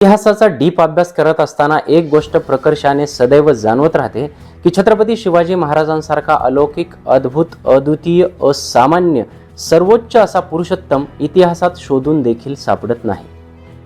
इतिहासाचा डीप अभ्यास करत असताना एक गोष्ट प्रकर्षाने सदैव जाणवत राहते की छत्रपती शिवाजी महाराजांसारखा अलौकिक अद्भुत अद्वितीय असामान्य सर्वोच्च असा पुरुषोत्तम इतिहासात शोधून देखील सापडत नाही.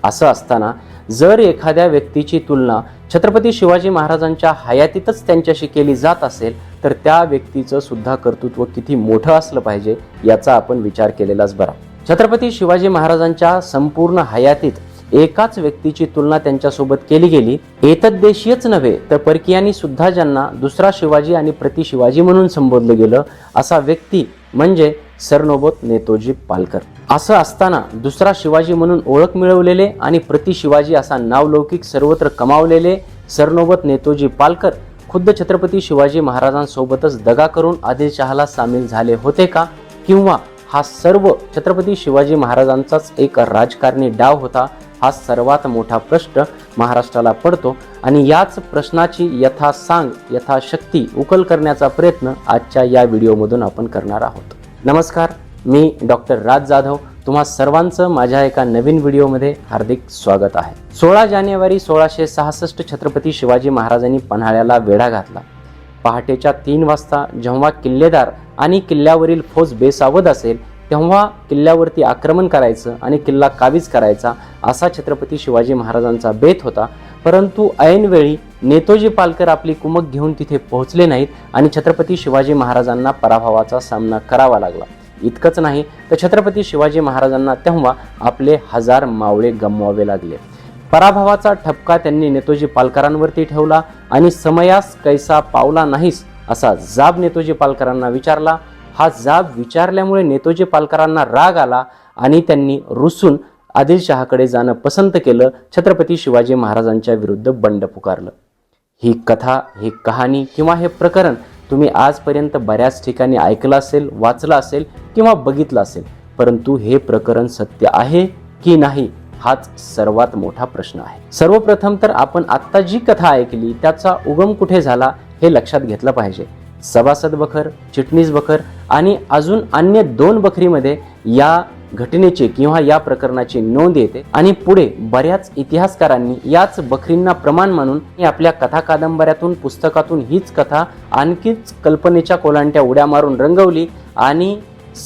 असं असताना जर एखाद्या व्यक्तीची तुलना छत्रपती शिवाजी महाराजांच्या हयातीतच त्यांच्याशी केली जात असेल तर त्या व्यक्तीचं सुद्धा कर्तृत्व किती मोठं असलं पाहिजे याचा आपण विचार केलेलाच बरा. छत्रपती शिवाजी महाराजांच्या संपूर्ण हयातीत एकाच व्यक्तीची तुलना त्यांच्यासोबत केली गेली. एतद्देशीयच नव्हे तर परकीयांनी सुद्धा ज्यांना दुसरा शिवाजी आणि प्रति शिवाजी म्हणून संबोधलं गेलं असा व्यक्ती म्हणजे सरनोबत नेतोजी पालकर. असं असताना दुसरा शिवाजी म्हणून ओळख मिळवलेले आणि प्रति शिवाजी असा नावलौकिक सर्वत्र कमावलेले सरनोबत नेतोजी पालकर खुद्द छत्रपती शिवाजी महाराजांसोबतच दगा करून आदिलशहाला सामील झाले होते का? किंवा हा सर्व छत्रपती शिवाजी महाराजांचाच एक राजकारणी डाव होता? हा सर्वात मोठा प्रश्न महाराष्ट्राला पडतो आणि याच प्रश्नाची यथासांग यथाशक्ती उकल करण्याचा प्रयत्न आजच्या या व्हिडिओमधून आपण करणार आहोत. नमस्कार मी डॉक्टर राज जाधव. तुम्हा सर्वांचं माझ्या एका नवीन व्हिडिओमध्ये हार्दिक स्वागत आहे. सोळा जानेवारी सोळाशे सहासष्ट छत्रपती शिवाजी महाराजांनी पन्हाळ्याला वेढा घातला. पहाटेच्या तीन वाजता जेव्हा किल्लेदार आणि किल्ल्यावरील फौज बेसावध असेल तेव्हा किल्ल्यावरती आक्रमण करायचं आणि किल्ला काबीज करायचा असा छत्रपती शिवाजी महाराजांचा बेत होता. परंतु ऐनवेळी नेतोजी पालकर आपली कुमक घेऊन तिथे पोहोचले नाहीत आणि छत्रपती शिवाजी महाराजांना पराभवाचा सामना करावा लागला. इतकंच नाही तर छत्रपती शिवाजी महाराजांना तेव्हा आपले हजार मावळे गमवावे लागले. पराभवाचा ठपका त्यांनी नेतोजी पालकरांवरती ठेवला आणि समयास कैसा पावला नाहीस असा जाब नेतोजी पालकरांना विचारला हा जाब विचारल्यामुळे नेतोजी पालकरांना राग आला आणि त्यांनी रुसून आदिलशहाकडे जाणं पसंत केलं. छत्रपती शिवाजी महाराजांच्या विरुद्ध बंड पुकारलं. ही कथा ही कहाणी किंवा हे प्रकरण तुम्ही आजपर्यंत बऱ्याच ठिकाणी ऐकलं असेल वाचलं असेल किंवा बघितलं असेल परंतु हे प्रकरण सत्य आहे की नाही हाच सर्वात मोठा प्रश्न आहे. सर्वप्रथम तर आपण आत्ता जी कथा ऐकली त्याचा उगम कुठे झाला हे लक्षात घेतलं पाहिजे. सभासद बखर चिटणीस बखर आणि अजून अन्य दोन बखरीमध्ये या घटनेची किंवा या प्रकरणाची नोंद येते. आणि पुढे बऱ्याच इतिहासकारांनी याच बखरींना प्रमाण मानून आपल्या कथा कादंबऱ्यातून पुस्तकातून हीच कथा आणखीच कल्पनेच्या कोलांट्या उड्या मारून रंगवली आणि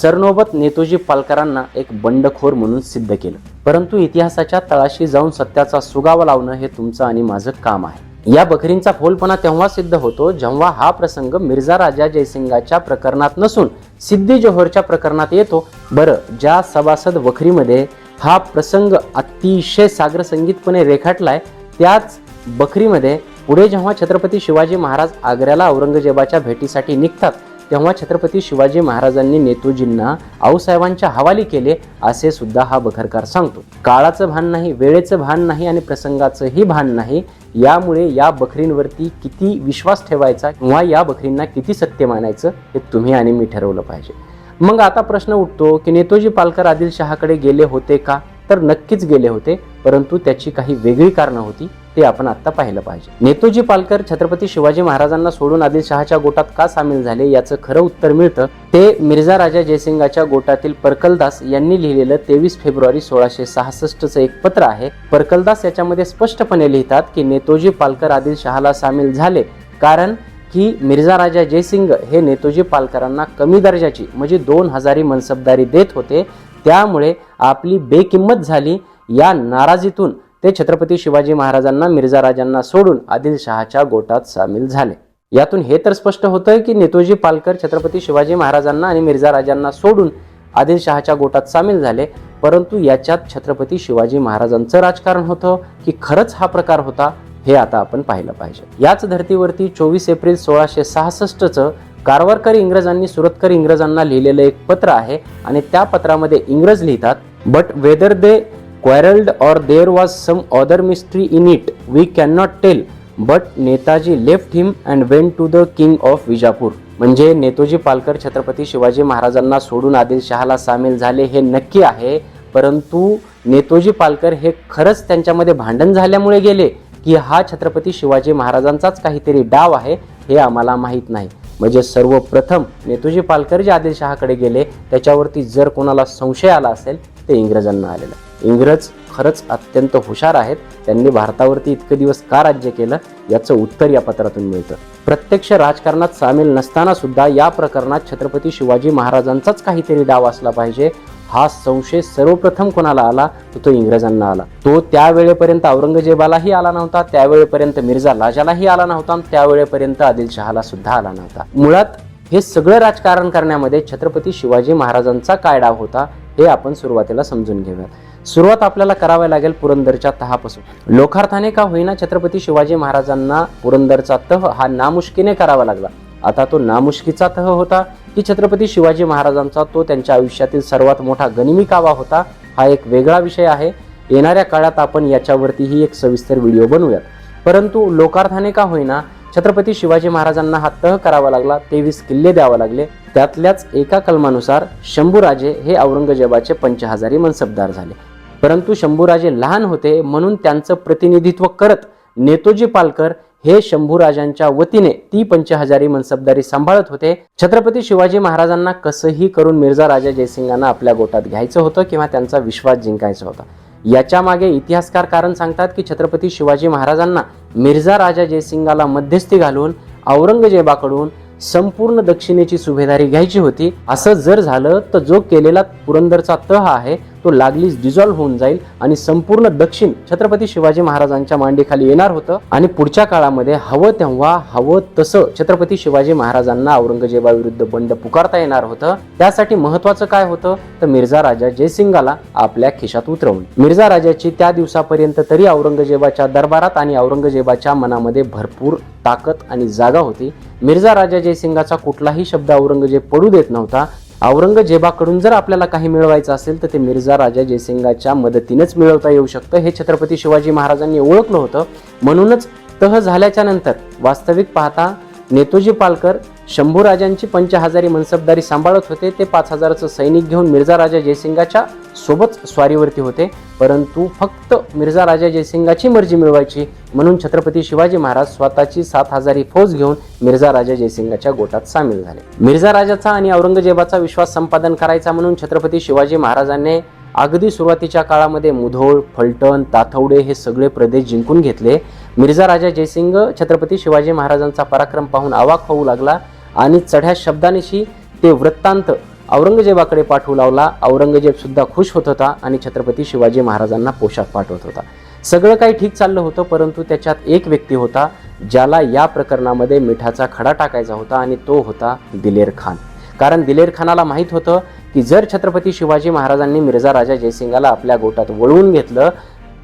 सरनोबत नेतोजी पालकरांना एक बंडखोर म्हणून सिद्ध केलं. परंतु इतिहासाच्या तळाशी जाऊन सत्याचा सुगावा लावणं हे तुमचं आणि माझं काम आहे. या बकरींचा फोलपणा तेव्हा सिद्ध होतो जेव्हा हा प्रसंग मिर्झा राजा जयसिंगाच्या प्रकरणात नसून सिद्धी जोहरच्या प्रकरणात येतो. बरं ज्या सभासद बखरीमध्ये हा प्रसंग अतिशय सागरसंगीतपणे रेखाटलाय त्याच बकरीमध्ये पुढे जेव्हा छत्रपती शिवाजी महाराज आग्र्याला औरंगजेबाच्या भेटीसाठी निघतात तेव्हा छत्रपती शिवाजी महाराजांनी नेतोजींना आऊसाहेबांच्या हवाली केले असे सुद्धा हा बखरकार सांगतो. काळाचं भान नाही वेळेचं भान नाही आणि प्रसंगाचंही भान नाही यामुळे या बकरींवरती किती विश्वास ठेवायचा किंवा या बकरींना किती सत्य मानायचं हे तुम्ही आणि मी ठरवलं पाहिजे. मग आता प्रश्न उठतो की नेतोजी पालकर आदिलशहाकडे गेले होते का? तर नक्कीच गेले होते परंतु त्याची काही वेगळी कारणं होती. ते आपण आता पाहिलं पाहिजे. नेतोजी पालकर छत्रपती शिवाजी महाराजांना सोडून आदिलशहाच्या गोटात का सामील झाले याचं खरं उत्तर मिळतं? ते मिर्झा राजा जयसिंगाच्या गोटातील परकलदास यांनी लिहिलेलं तेवीस फेब्रुवारी सोळाशे सहासष्टचं एक पत्र आहे. परकलदास याच्यामध्ये स्पष्टपणे लिहितात की नेतोजी पालकर आदिलशहाला सामील झाले कारण की मिर्झा राजा जयसिंग हे नेतोजी पालकरांना कमी दर्जाची म्हणजे दोन हजारी मनसबदारी देत होते. त्यामुळे आपली बेकिंमत झाली. या नाराजीतून ते छत्रपती शिवाजी महाराजांना मिर्झा राजांना सोडून आदिलशहाच्या गोटात सामील झाले. यातून हे तर स्पष्ट होतंय की नेतोजी पालकर छत्रपती शिवाजी महाराजांना आणि मिर्झा राजांना सोडून आदिलशहाच्या गोटात सामील झाले परंतु याच्यात छत्रपती शिवाजी महाराजांचं राजकारण होतं की खरंच हा प्रकार होता हे आता आपण पाहिलं पाहिजे. याच धर्तीवरती चोवीस एप्रिल सोळाशे सहासष्टचं कारवारकर इंग्रजांनी सुरतकर इंग्रजांना लिहिलेलं एक पत्र आहे आणि त्या पत्रामध्ये इंग्रज लिहितात but whether they quarrelled or there was some other mystery in it we can not tell but Netaji left him and went to the king of Vijapur. म्हणजे नेतोजी पालकर छत्रपती शिवाजी महाराजांना सोडून आदिलशहाला सामील झाले हे नक्की आहे परंतु नेतोजी पालकर हे खरंच त्यांच्यामध्ये भांडण झाल्यामुळे गेले की हा छत्रपती शिवाजी महाराजांचाच काहीतरी डाव आहे हे आम्हाला माहीत नाही. म्हणजे सर्वप्रथम नेतोजी पालकर जे आदिलशहाकडे गेले त्याच्यावरती जर कोणाला संशय आला असेल ते इंग्रजांना आलेलं. इंग्रज खरंच अत्यंत हुशार आहेत. त्यांनी भारतावरती इतके दिवस का राज्य केलं? याचं उत्तर या पत्रातून मिळतं. प्रत्यक्ष राजकारणात सामील नसताना सुद्धा या प्रकरणात छत्रपती शिवाजी महाराजांचाच काहीतरी डाव असला पाहिजे. हा संशय सर्वप्रथम कोणाला आला? तर तो इंग्रजांना आला. तो त्यावेळेपर्यंत औरंगजेबालाही आला नव्हता. त्यावेळेपर्यंत मिर्झा लाजालाही आला नव्हता. त्यावेळेपर्यंत आदिलशहाला सुद्धा आला नव्हता. मुळात हे सगळं राजकारण करण्यामध्ये छत्रपती शिवाजी महाराजांचा काय डाव होता? हे आपण सुरुवातीला समजून घेऊयात. सुरुवात आपल्याला करावी लागेल पुरंदरच्या तहापासून. लोकार्थाने का होईना छत्रपती शिवाजी महाराजांना पुरंदरचा तह हा नामुष्कीने करावा लागला. आता तो नामुष्कीचा तह होता की छत्रपती शिवाजी महाराजांचा तो त्यांच्या आयुष्यातील सर्वात मोठा गनिमी कावा होता हा एक वेगळा विषय आहे. येणाऱ्या काळात आपण याच्यावरतीही एक सविस्तर व्हिडिओ बनवूयात. परंतु लोकार्थाने का होईना छत्रपती शिवाजी महाराजांना हा तह करावा लागला तेवीस किल्ले द्यावे लागले. त्यातल्याच एका कलमानुसार शंभूराजे हे औरंगजेबाचे पंचहजारी मनसबदार झाले. परंतु शंभूराजे लहान होते म्हणून त्यांचं प्रतिनिधित्व करत नेतोजी पालकर हे शंभूराजांच्या वतीने ती पंचहजारी मनसबदारी सांभाळत होते. छत्रपती शिवाजी महाराजांना कसंही करून मिर्झा राजा जयसिंगांना आपल्या गोटात घ्यायचं होतं किंवा त्यांचा विश्वास जिंकायचा होता. याच्या मागे इतिहासकार कारण सांगतात की छत्रपती शिवाजी महाराजांना मिर्झा राजा जयसिंगाला मध्यस्थी घालून औरंगजेबाकडून संपूर्ण दक्षिणेची सुभेदारी घ्यायची होती. असं जर झालं तर जो केलेला पुरंदरचा तह आहे तो लागलीच डिझॉल्व्ह होऊन जाईल आणि संपूर्ण दक्षिण छत्रपती शिवाजी महाराजांच्या मांडीखाली येणार होतं. आणि पुढच्या काळामध्ये हवं तेव्हा हवं तसं छत्रपती शिवाजी महाराजांना औरंगजेबाविरुद्ध बंड पुकारता येणार होतं. त्यासाठी महत्वाचं काय होतं? तर मिर्झा राजा जयसिंगाला आपल्या खिशात उतरवून. मिर्झा राजाची त्या दिवसापर्यंत तरी औरंगजेबाच्या दरबारात आणि औरंगजेबाच्या मनामध्ये भरपूर ताकद आणि जागा होती. मिर्झा राजा जयसिंगाचा कुठलाही शब्द औरंगजेब पडू देत नव्हता. औरंगजेबाकडून जर आपल्याला काही मिळवायचं असेल तर ते मिर्झा राजा जयसिंगाच्या मदतीनेच मिळवता येऊ शकतं. हे छत्रपती शिवाजी महाराजांनी ओळखलं होतं. म्हणूनच तह झाल्याच्यानंतर वास्तविक पाहता नेतोजी पालकर शंभूराजांची पंचहजारी मनसबदारी सांभाळत होते. ते पाच हजाराचं सैनिक घेऊन मिर्झा राजा जयसिंगाच्या सोबत स्वारीवरती होते. परंतु फक्त मिर्झा राजा जयसिंगाची मर्जी मिळवायची म्हणून छत्रपती शिवाजी महाराज स्वतःची सात हजारी फौज घेऊन मिर्झा राजा जयसिंगाच्या गोटात सामील झाले. मिर्झा राजाचा आणि औरंगजेबाचा विश्वास संपादन करायचा म्हणून छत्रपती शिवाजी महाराजांनी अगदी सुरुवातीच्या काळामध्ये मुधोळ फलटण ताथवडे हे सगळे प्रदेश जिंकून घेतले. मिर्झा राजा जयसिंग छत्रपती शिवाजी महाराजांचा पराक्रम पाहून अवाक होऊ लागला आणि चढ्या शब्दानिशी ते वृत्तांत औरंगजेबाकडे पाठवू लावला. औरंगजेब सुद्धा खुश होत होता आणि छत्रपती शिवाजी महाराजांना पोशाख पाठवत होता. सगळं काही ठीक चाललं होतं परंतु त्याच्यात एक व्यक्ती होता ज्याला या प्रकरणामध्ये मिठाचा खडा टाकायचा होता आणि तो होता दिलेर खान. कारण दिलेर खानाला माहीत होतं की जर छत्रपती शिवाजी महाराजांनी मिर्झा राजा जयसिंगाला आपल्या गोटात वळवून घेतलं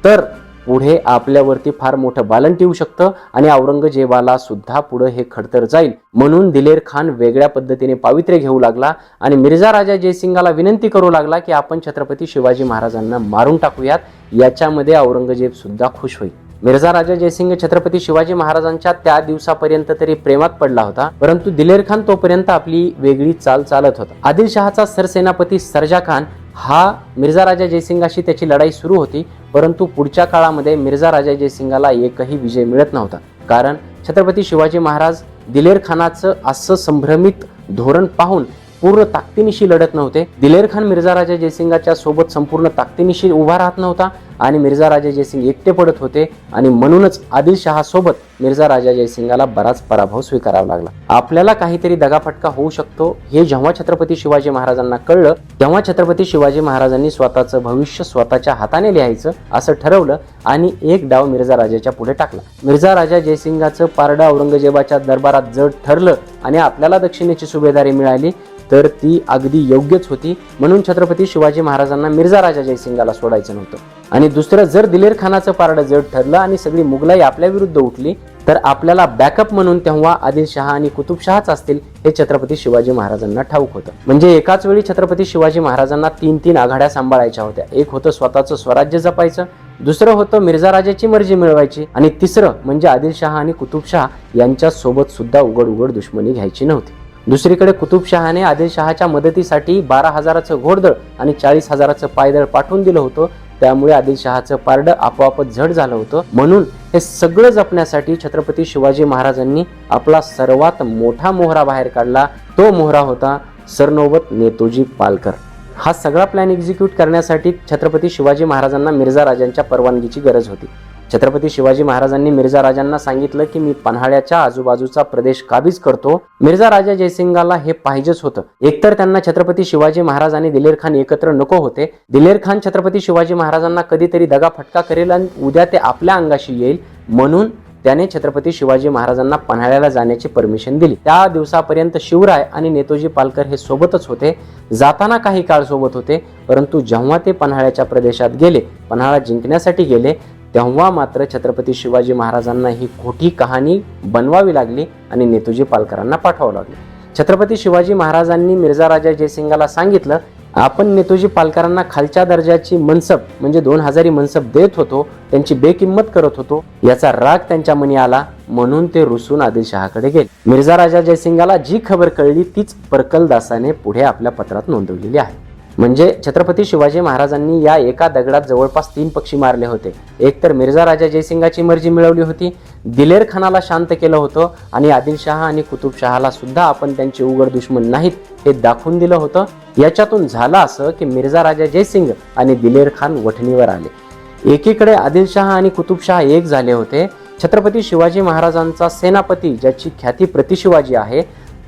तर पुढे आपल्यावरती फार मोठं बालन ठेवू शकतं आणि औरंगजेबाला सुद्धा पुढे हे खडतर जाईल. म्हणून दिलेर खान वेगळ्या पद्धतीने पावित्र्य घेऊ लागला आणि मिर्झा राजा जयसिंगाला विनंती करू लागला की आपण छत्रपती शिवाजी महाराजांना मारून टाकूयात. याच्यामध्ये औरंगजेब सुद्धा खुश होईल. मिर्झा राजा जयसिंग छत्रपती शिवाजी महाराजांच्या त्या दिवसापर्यंत तरी प्रेमात पडला होता परंतु दिलेर खान तोपर्यंत आपली वेगळी चाल चालत होता. आदिलशहाचा सरसेनापती सरजा खान हा मिर्झा राजा जयसिंगाशी त्याची लढाई सुरू होती परंतु पुढच्या काळामध्ये मिर्झा राजा जयसिंगाला एकही विजय मिळत नव्हता. कारण छत्रपती शिवाजी महाराज दिलेर खानाचं असं संभ्रमित धोरण पाहून पूर्ण ताकदीनिशी लढत नव्हते. दिलेर खान मिर्झा राजा जयसिंगाच्या सोबत संपूर्ण ताकदीनिशी उभा राहत नव्हता आणि मिर्झा राजा जयसिंग एकटे पडत होते आणि म्हणूनच आदिलशहासोबत मिर्झा राजा जयसिंगाला बराच पराभव स्वीकारावा लागला. आपल्याला काहीतरी दगाफटका होऊ शकतो हे जेव्हा छत्रपती शिवाजी महाराजांना कळलं तेव्हा छत्रपती शिवाजी महाराजांनी स्वतःचं भविष्य स्वतःच्या हाताने लिहायचं असं ठरवलं आणि एक डाव मिर्झा राजाच्या पुढे टाकला. मिर्झा राजा जयसिंगाचं पारडं औरंगजेबाच्या दरबारात जड ठरलं आणि आपल्याला दक्षिणेची सुभेदारी मिळाली तर ती अगदी योग्यच होती. म्हणून छत्रपती शिवाजी महाराजांना मिर्झा राजा जयसिंगाला सोडायचं नव्हतं. आणि दुसरं जर दिलेर खानाचं पारडं जड ठरलं आणि सगळी मुघलाई आपल्या विरुद्ध उठली तर आपल्याला बॅकअप म्हणून तेव्हा आदिलशहा आणि कुतुबशहाच असतील हे छत्रपती शिवाजी महाराजांना ठाऊक होतं. म्हणजे एकाच वेळी छत्रपती शिवाजी महाराजांना तीन तीन आघाड्या सांभाळायच्या होत्या. एक होतं स्वतःचं स्वराज्य जपायचं दुसरं होतं मिर्झा राजाची मर्जी मिळवायची आणि तिसरं म्हणजे आदिलशहा आणि कुतुबशहा यांच्या सोबत सुद्धा उघड उघड दुश्मनी घ्यायची नव्हती. दुसरीकडे कुतुबशहाने आदिलशहाच्या मदतीसाठी बारा हजाराचं घोडदळ आणि चाळीस हजाराचं पायदळ पाठवून दिलं होतं. त्यामुळे आदिलशहाचं पारडं आपोआपच झड झालं होतं. म्हणून हे सगळं जपण्यासाठी छत्रपती शिवाजी महाराजांनी आपला सर्वात मोठा मोहरा बाहेर काढला. तो मोहरा होता सरनोबत नेतोजी पालकर. हा सगळा प्लॅन एक्झिक्यूट करण्यासाठी छत्रपती शिवाजी महाराजांना मिर्झा राजांच्या परवानगीची गरज होती. छत्रपती शिवाजी महाराजांनी मिर्झा राजांना सांगितलं की मी पन्हाळ्याच्या आजूबाजूचा प्रदेश काबीज करतो. मिर्झा राजा जयसिंगाला हे पाहिजेच होतं. एकतर त्यांना छत्रपती शिवाजी महाराज आणि दिलेर खान एकत्र नको होते. दिलेर खान छत्रपती शिवाजी महाराजांना कधीतरी दगा फटका करेल आणि उद्या ते आपल्या अंगाशी येईल. म्हणून त्याने छत्रपती शिवाजी महाराजांना पन्हाळ्याला जाण्याची परमिशन दिली. त्या दिवसापर्यंत शिवराय आणि नेतोजी पालकर हे सोबतच होते. जाताना काही काळ सोबत होते परंतु जेव्हा ते पन्हाळ्याच्या प्रदेशात गेले पन्हाळा जिंकण्यासाठी गेले तेव्हा मात्र छत्रपती शिवाजी महाराजांना ही खोटी कहाणी बनवावी लागली आणि नेतोजी पालकरांना पाठवावं लागलं. छत्रपती शिवाजी महाराजांनी मिर्झा राजा जयसिंगाला सांगितलं आपण नेतोजी पालकरांना खालच्या दर्जाची मनसब म्हणजे दोन हजारी मनसब देत होतो त्यांची बेकिंमत करत होतो याचा राग त्यांच्या मनी आला म्हणून ते रुसून आदिलशहाकडे गेले. मिर्झा राजा जयसिंगाला जी खबर कळली तीच परकलदासाने पुढे आपल्या पत्रात नोंदवलेली आहे. म्हणजे छत्रपती शिवाजी महाराजांनी या एका दगडात जवळपास तीन पक्षी मारले होते. एक तर मिर्झा राजा जयसिंगाची मर्जी मिळवली होती. दिलेर खानाला शांत केलं होतं आणि आदिलशहा आणि कुतुबशहाला सुद्धा आपण त्यांचे उघड दुश्मन नाहीत हे दाखवून दिलं होतं. याच्यातून झालं असं की मिर्झा राजा जयसिंग आणि दिलेर खान वठणीवर आले. एकीकडे आदिलशहा आणि कुतुबशहा एक झाले होते. छत्रपती शिवाजी महाराजांचा सेनापती ज्याची ख्याती प्रतिशिवाजी आहे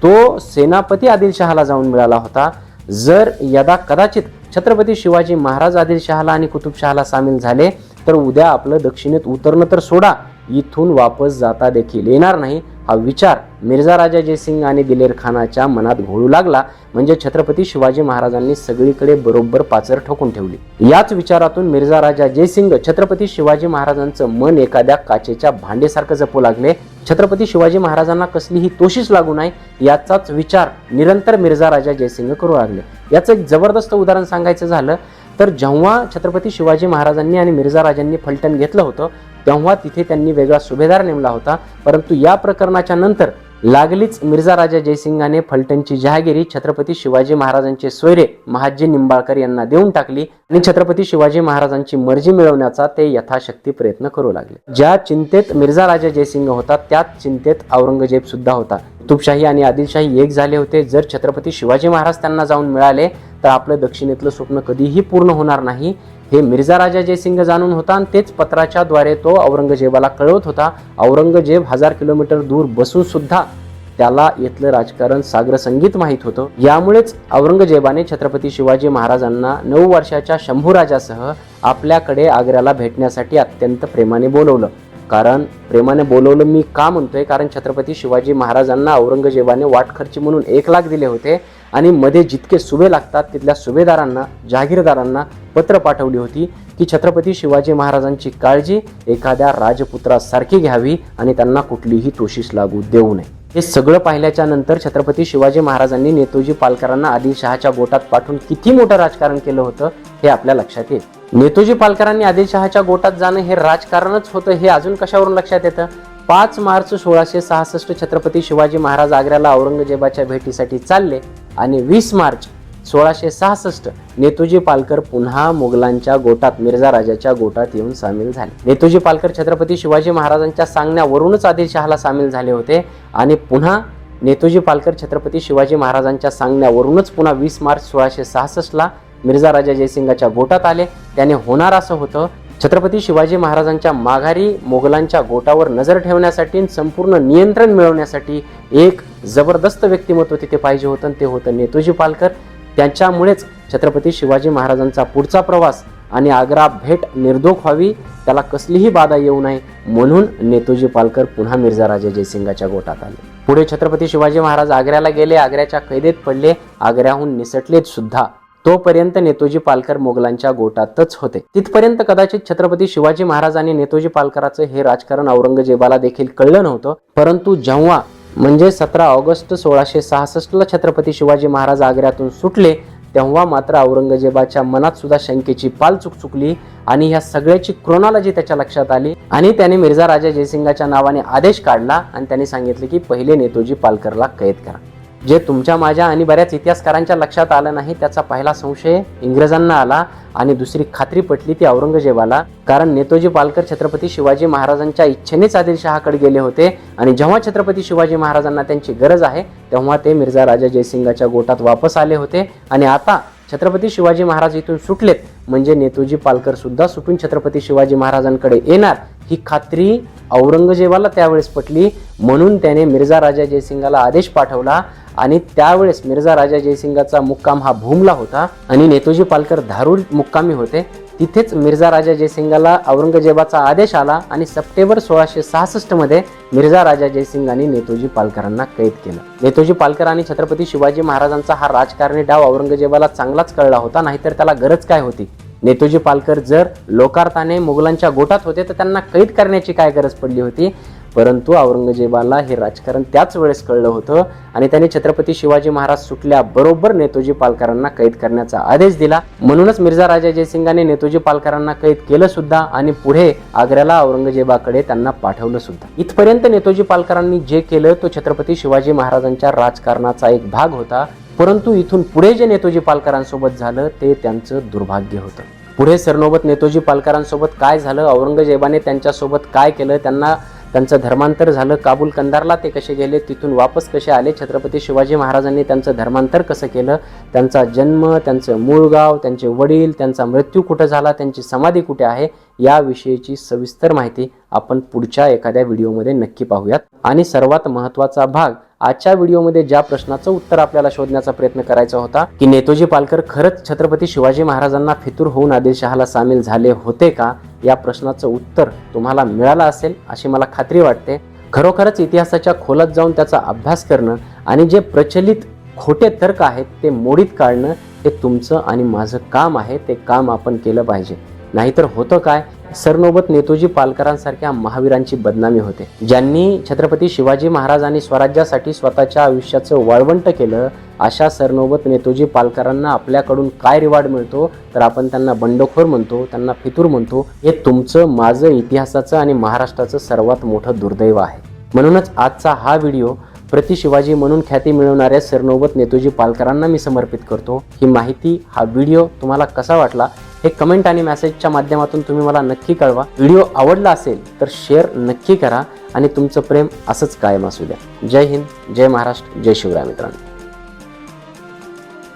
तो सेनापती आदिलशहाला जाऊन मिळाला होता. जर यदा कदाचित छत्रपती शिवाजी महाराज आदिलशहाला आणि कुतुबशहाला सामील झाले तर उद्या आपलं दक्षिणेत उतरणं तर सोडा. इथून वापस जाता देखील येणार नाही. हा विचार मिर्झा राजा जयसिंग आणि दिलेर खानाच्या मनात घोळू लागला. म्हणजे छत्रपती शिवाजी महाराजांनी सगळीकडे बरोबर पाचर ठोकून ठेवली. याच विचारातून मिर्झा राजा जयसिंग छत्रपती शिवाजी महाराजांचं मन एखाद्या काचेच्या भांडेसारखं जपू लागले. छत्रपती शिवाजी महाराजांना कसलीही तोशीच लागू नये याचाच विचार निरंतर मिर्झा राजा जयसिंग करू लागले. याचं एक जबरदस्त उदाहरण सांगायचं झालं तर जेव्हा छत्रपती शिवाजी महाराजांनी आणि मिर्झा राजांनी फलटण घेतलं होतं तेव्हा तिथे त्यांनी वेगळा सुभेदार नेमला होता. परंतु या प्रकरणाच्या नंतर लागलीच मिर्झा राजा जयसिंगाने फलटणची जहागिरी छत्रपती शिवाजी महाराजांचे सोयरे महाजी निंबाळकर यांना देऊन टाकली आणि छत्रपती शिवाजी महाराजांची मर्जी मिळवण्याचा ते यथाशक्ती प्रयत्न करू लागले. ज्या चिंतेत मिर्झा राजा जयसिंग होता त्याच चिंतेत औरंगजेब सुद्धा होता. कुतुबशाही आणि आदिलशाही एक झाले होते. जर छत्रपती शिवाजी महाराज त्यांना जाऊन मिळाले तर आपलं दक्षिणेतलं स्वप्न कधीही पूर्ण होणार नाही. हे मिर्झा राजा जयसिंग जाणून होता आणि तेच पत्राच्या द्वारे तो औरंगजेबाला कळवत होता. औरंगजेब हजार किलोमीटर दूर बसून सुद्धा त्याला इथलं राजकारण सागर संगीत माहीत होतं. यामुळेच औरंगजेबाने छत्रपती शिवाजी महाराजांना नऊ वर्षाच्या शंभूराजासह आपल्याकडे आग्र्याला भेटण्यासाठी अत्यंत प्रेमाने बोलवलं. कारण प्रेमाने बोलवलं मी का म्हणतोय? कारण छत्रपती शिवाजी महाराजांना औरंगजेबाने वाटखर्ची म्हणून एक लाख दिले होते. आणि मध्ये जितके सुभे लागतात तिथल्या सुभेदारांना जहागीरदारांना पत्र पाठवली होती की छत्रपती शिवाजी महाराजांची काळजी एखाद्या राजपुत्रासारखी घ्यावी आणि त्यांना कुठलीही तोशीस लागू देऊ नये. हे सगळं पाहिल्याच्या नंतर छत्रपती शिवाजी महाराजांनी नेतोजी पालकरांना आदिलशहाच्या गोटात पाठवून किती मोठं राजकारण केलं होतं हे आपल्या लक्षात येईल. नेतोजी पालकरांनी आदिलशहाच्या गोटात जाणं हे राजकारणच होतं हे अजून कशावरून लक्षात येतं? पाच मार्च सोळाशे सहासष्ट छत्रपती शिवाजी महाराज आग्र्याला औरंगजेबाच्या भेटीसाठी चालले आणि वीस मार्च सोळाशे सहासष्ट नेतुजी पालकर पुन्हा मुघलांच्या गोटात मिर्झा राजाच्या गोटात येऊन सामील झाले. नेतुजी पालकर छत्रपती शिवाजी महाराजांच्या सांगण्यावरूनच आदिलशहाला सामील झाले होते आणि पुन्हा नेतुजी पालकर छत्रपती शिवाजी महाराजांच्या सांगण्यावरूनच पुन्हा वीस मार्च सोळाशे सहासष्टला मिर्झा राजा जयसिंगाच्या गोटात आले. त्याने होणार असं होतं छत्रपती शिवाजी महाराजांच्या माघारी मोगलांच्या गोटावर नजर ठेवण्यासाठी आणि संपूर्ण नियंत्रण मिळवण्यासाठी एक जबरदस्त व्यक्तिमत्व तिथे पाहिजे होतं आणि ते होतं नेतोजी पालकर. त्यांच्यामुळेच छत्रपती शिवाजी महाराजांचा पुढचा प्रवास आणि आग्रा भेट निर्दोख व्हावी त्याला कसलीही बाधा येऊ नये म्हणून नेतोजी पालकर पुन्हा मिर्झा राजा जयसिंगाच्या गोटात आले. पुढे छत्रपती शिवाजी महाराज आग्र्याला गेले आग्र्याच्या कैदेत पडले आग्र्याहून निसटलेत सुद्धा. तोपर्यंत नेतोजी पालकर मोगलांच्या गोटातच होते. तिथपर्यंत कदाचित छत्रपती शिवाजी महाराज आणि नेतोजी पालकराचं हे राजकारण औरंगजेबाला देखील कळलं नव्हतं. परंतु जेव्हा म्हणजे सतरा ऑगस्ट सोळाशे सहासष्टला छत्रपती शिवाजी महाराज आग्र्यातून सुटले तेव्हा मात्र औरंगजेबाच्या मनात सुद्धा शंकेची पाल चुक चुकली आणि ह्या सगळ्याची क्रोनॉलॉजी त्याच्या लक्षात आली आणि त्याने मिर्झा राजा जयसिंगाच्या नावाने आदेश काढला आणि त्यांनी सांगितले की पहिले नेतोजी पालकरला कैद करा. जे तुमच्या माझ्या आणि बऱ्याच इतिहासकारांच्या लक्षात आलं नाही त्याचा पहिला संशय इंग्रजांना आला आणि दुसरी खात्री पटली ती औरंगजेबाला. कारण नेतोजी पालकर छत्रपती शिवाजी महाराजांच्या इच्छेनेच आदिलशहाकडे गेले होते आणि जेव्हा छत्रपती शिवाजी महाराजांना त्यांची गरज आहे तेव्हा ते मिर्झा राजा जयसिंगाच्या गोटात वापस आले होते आणि आता छत्रपती शिवाजी महाराज इथून सुटलेत. म्हणजे नेतोजी पालकर सुद्धा सुटून छत्रपती शिवाजी महाराजांकडे येणार ही खात्री औरंगजेबाला त्यावेळेस पटली. म्हणून त्याने मिर्झा राजा जयसिंगाला आदेश पाठवला आणि त्यावेळेस मिर्झा राजा जयसिंगाचा मुक्काम हा भूमला होता आणि नेतोजी पालकर धारूर मुक्कामी होते. तिथेच मिर्झा राजा जयसिंगाला औरंगजेबाचा आदेश आला आणि सप्टेंबर सोळाशे सहासष्टमध्ये मिर्झा राजा जयसिंगांनी नेतोजी पालकरांना कैद केलं. नेतोजी पालकर आणि छत्रपती शिवाजी महाराजांचा हा राजकारणी डाव औरंगजेबाला चांगलाच कळला होता नाहीतर त्याला गरज काय होती? नेतोजी पालकर जर लोकार्थाने मुघलांच्या गोटात होते तर त्यांना कैद करण्याची काय गरज पडली होती? परंतु औरंगजेबाला हे राजकारण त्याच वेळेस कळलं होतं आणि त्याने छत्रपती शिवाजी महाराज सुटल्याबरोबर नेतोजी पालकरांना कैद करण्याचा आदेश दिला. म्हणूनच मिर्झा राजा जयसिंगाने नेतोजी पालकरांना कैद केलं सुद्धा आणि पुढे आग्र्याला औरंगजेबाकडे त्यांना पाठवलं सुद्धा. इथपर्यंत नेतोजी पालकरांनी जे केलं तो छत्रपती शिवाजी महाराजांच्या राजकारणाचा एक भाग होता. परंतु इथून पुढे जे नेतोजी पालकरांसोबत झालं ते त्यांचं दुर्भाग्य होतं. पुढे सरनोबत नेतोजी पालकरांसोबत काय झालं औरंगजेबाने त्यांच्यासोबत काय केलं त्यांना त्यांचं धर्मांतर झालं. काबूल कंदारला ते कसे गेले तिथून वापस कसे आले? छत्रपती शिवाजी महाराजांनी त्यांचं धर्मांतर कसं केलं? त्यांचा जन्म त्यांचं मूळ गाव त्यांचे वडील त्यांचा मृत्यू कुठं झाला? त्यांची समाधी कुठे आहे? याविषयीची सविस्तर माहिती आपण पुढच्या एखाद्या व्हिडिओमध्ये नक्की पाहूयात. आणि सर्वात महत्त्वाचा भाग आजच्या व्हिडिओमध्ये ज्या प्रश्नाचं उत्तर आपल्याला शोधण्याचा प्रयत्न करायचा होता की नेतोजी पालकर खरंच छत्रपती शिवाजी महाराजांना फितूर होऊन आदिलशहाला सामील झाले होते का? या प्रश्नाचं उत्तर तुम्हाला मिळालं असेल अशी मला खात्री वाटते. खरोखरच इतिहासाच्या खोलात जाऊन त्याचा अभ्यास करणं आणि जे प्रचलित खोटे तर्क आहेत ते मोडीत काढणं हे तुमचं आणि माझं काम आहे ते काम आपण केलं पाहिजे. नाहीतर होतं काय? सरनोबत नेतोजी पालकरांसारख्या महावीरांची बदनामी होते. ज्यांनी छत्रपती शिवाजी महाराजांनी स्वराज्यासाठी स्वतःच्या आयुष्याचं वाळवंट केलं अशा सरनोबत नेतोजी पालकरांना आपल्याकडून काय रिवार्ड मिळतो? तर आपण त्यांना बंडखोर म्हणतो त्यांना फितूर म्हणतो. हे तुमचं माझं इतिहासाचं आणि महाराष्ट्राचं सर्वात मोठं दुर्दैव आहे. म्हणूनच आजचा हा व्हिडिओ प्रति शिवाजी म्हणून ख्याती मिळवणाऱ्या सरनोबत नेतोजी पालकरांना मी समर्पित करतो. ही माहिती हा व्हिडिओ तुम्हाला कसा वाटला? हे कमेंट आणि मेसेजच्या माध्यमातून तुम्ही मला नक्की कळवा. व्हिडिओ आवडला असेल तर शेअर नक्की करा आणि तुमचं प्रेम असंच कायम असू द्या. जय हिंद जय महाराष्ट्र जय शिवराय मित्रांनो.